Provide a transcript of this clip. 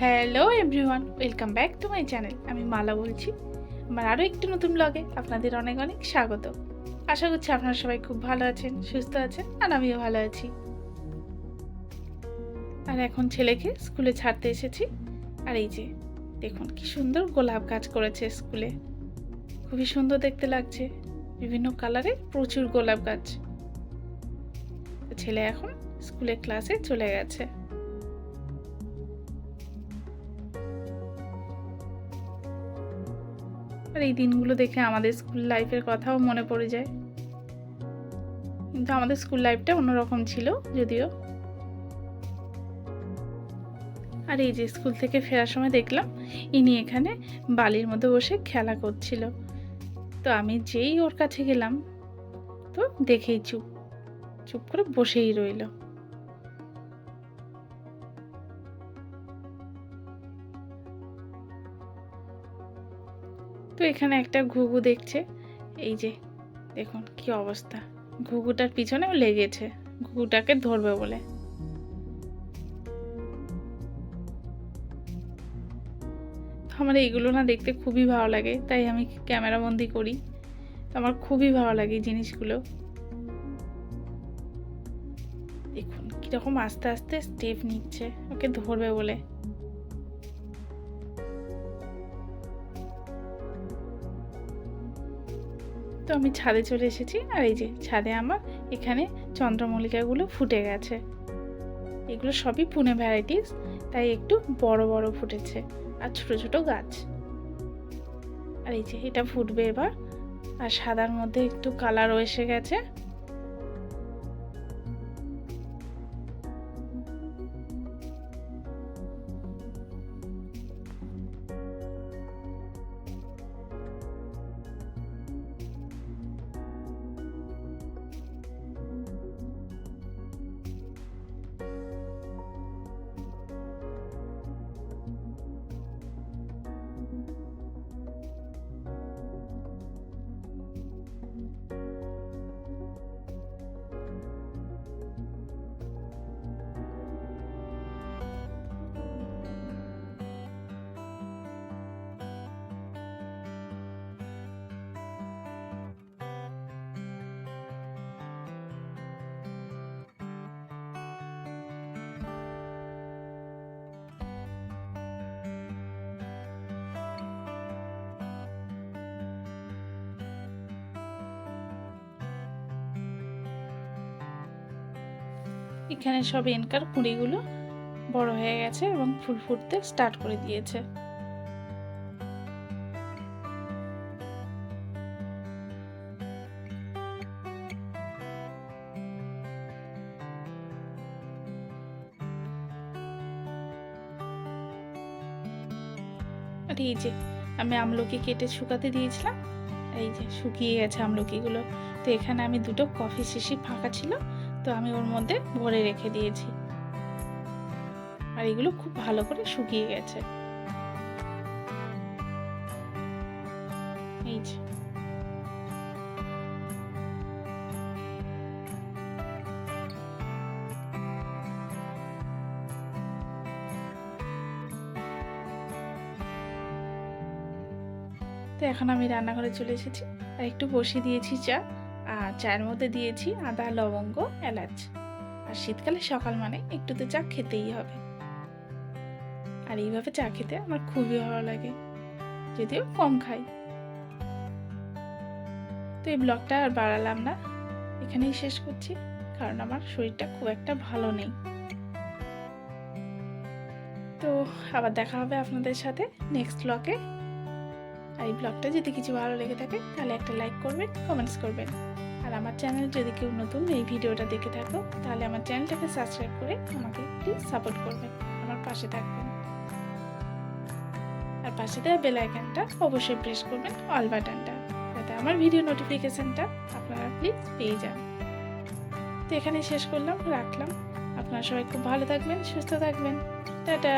Hello everyone welcome back to my channel আমি মালা বলছি। আমার আরও একটু নতুন ব্লগে আপনাদের অনেক অনেক স্বাগত। আশা করছি আপনারা সবাই খুব ভালো আছেন, সুস্থ আছেন, আর আমিও ভালো আছি। আর এখন ছেলেকে স্কুলে ছাড়তে এসেছি। আর এই যে, দেখুন কি সুন্দর গোলাপ গাছ করেছে স্কুলে। খুবই সুন্দর দেখতে লাগছে। বিভিন্ন কালারে প্রচুর গোলাপ গাছ। ছেলে এখন স্কুলে ক্লাসে চলে গেছে। আর এই দিনগুলো দেখে আমাদের স্কুল লাইফের কথাও মনে পড়ে যায়। কিন্তু আমাদের স্কুল লাইফটা অন্যরকম ছিল যদিও। আর এই যে স্কুল থেকে ফেরার সময় দেখলাম, ইনি এখানে বালির মধ্যে বসে খেলা করছিল। তো আমি যেই ওর কাছে গেলাম, তো দেখেই চুপ চুপ করে বসেই রইল। তো এখানে একটা ঘুঘু দেখছে। এই যে, দেখুন কি অবস্থা। ঘুঘুটার পিছনেও লেগেছে। ঘুঘুটাকে ধরবে বলে। আমার এইগুলো না দেখতে খুবই ভালো লাগে, তাই আমি ক্যামেরা বন্দি করি। তো আমার খুবই ভালো লাগে এই জিনিসগুলো। দেখুন, কীরকম আস্তে আস্তে স্টেপ নিচ্ছে, ওকে ধরবে বলে। তো আমি ছাদে চলে এসেছি আর এই যে ছাদে আমার এখানে চন্দ্রমল্লিকাগুলো ফুটে গেছে। এগুলো সবই পুনে ভ্যারাইটিস তাই একটু বড় বড় ফুটেছে আর ছোট ছোট গাছ। আর এই যে এটা ফুটবে এবার, আর সাদার মধ্যে একটু কালারও এসে গেছে। এখানে সব এনকার কুঁড়িগুলো বড় হয়ে গেছে এবং ফুল ফুটতে স্টার্ট করে দিয়েছে। আর এই যে, আমি আমলকি কেটে শুকাতে দিয়েছিলাম, এই যে শুকিয়ে গেছে আমলকিগুলো। তো এখানে আমি দুটো কফি শিশি ফাঁকা ছিল তো আমি ওর মধ্যে ভরে রেখে দিয়েছি। আর এগুলো খুব ভালো করে শুকিয়ে গেছে। এই যে। তো এখন আমি রান্নাঘরে চলে এসেছি। আর একটু বসিয়ে দিয়েছি চা। আর চায়ের মধ্যে দিয়েছি আদা, লবঙ্গ, এলাচ। আর শীতকালে সকাল মানে একটু তো চা খেতেই হবে। আর এইভাবে চা খেতে আমার খুবই ভালো লাগে। যদিও কম খাই। তো এই ব্লগটা আর বাড়ালাম না। এখানেই শেষ করছি, কারণ আমার শরীরটা খুব একটা ভালো নেই। তো আবার দেখা হবে আপনাদের সাথে নেক্সট ব্লগে আর এই ব্লগটা যদি কিছু ভালো লেগে থাকে, তাহলে একটা লাইক করবেন কমেন্টস করবেন। আর আমার চ্যানেল যদি কেউ নতুন এই ভিডিওটা দেখে থাকো, তাহলে আমার চ্যানেলটাকে সাবস্ক্রাইব করে আমাকে প্লিজ সাপোর্ট করবেন আমার পাশে থাকবেন। আর পাশে দেওয়া বেল আইকনটা অবশ্যই প্রেস করবেন অল বাটনটা যাতে আমার ভিডিও নোটিফিকেশানটা আপনারা প্লিজ পেয়ে যান। তো এখানে শেষ করলাম, রাখলাম। আপনারা সবাই খুব ভালো থাকবেন, সুস্থ থাকবেন। টাটা!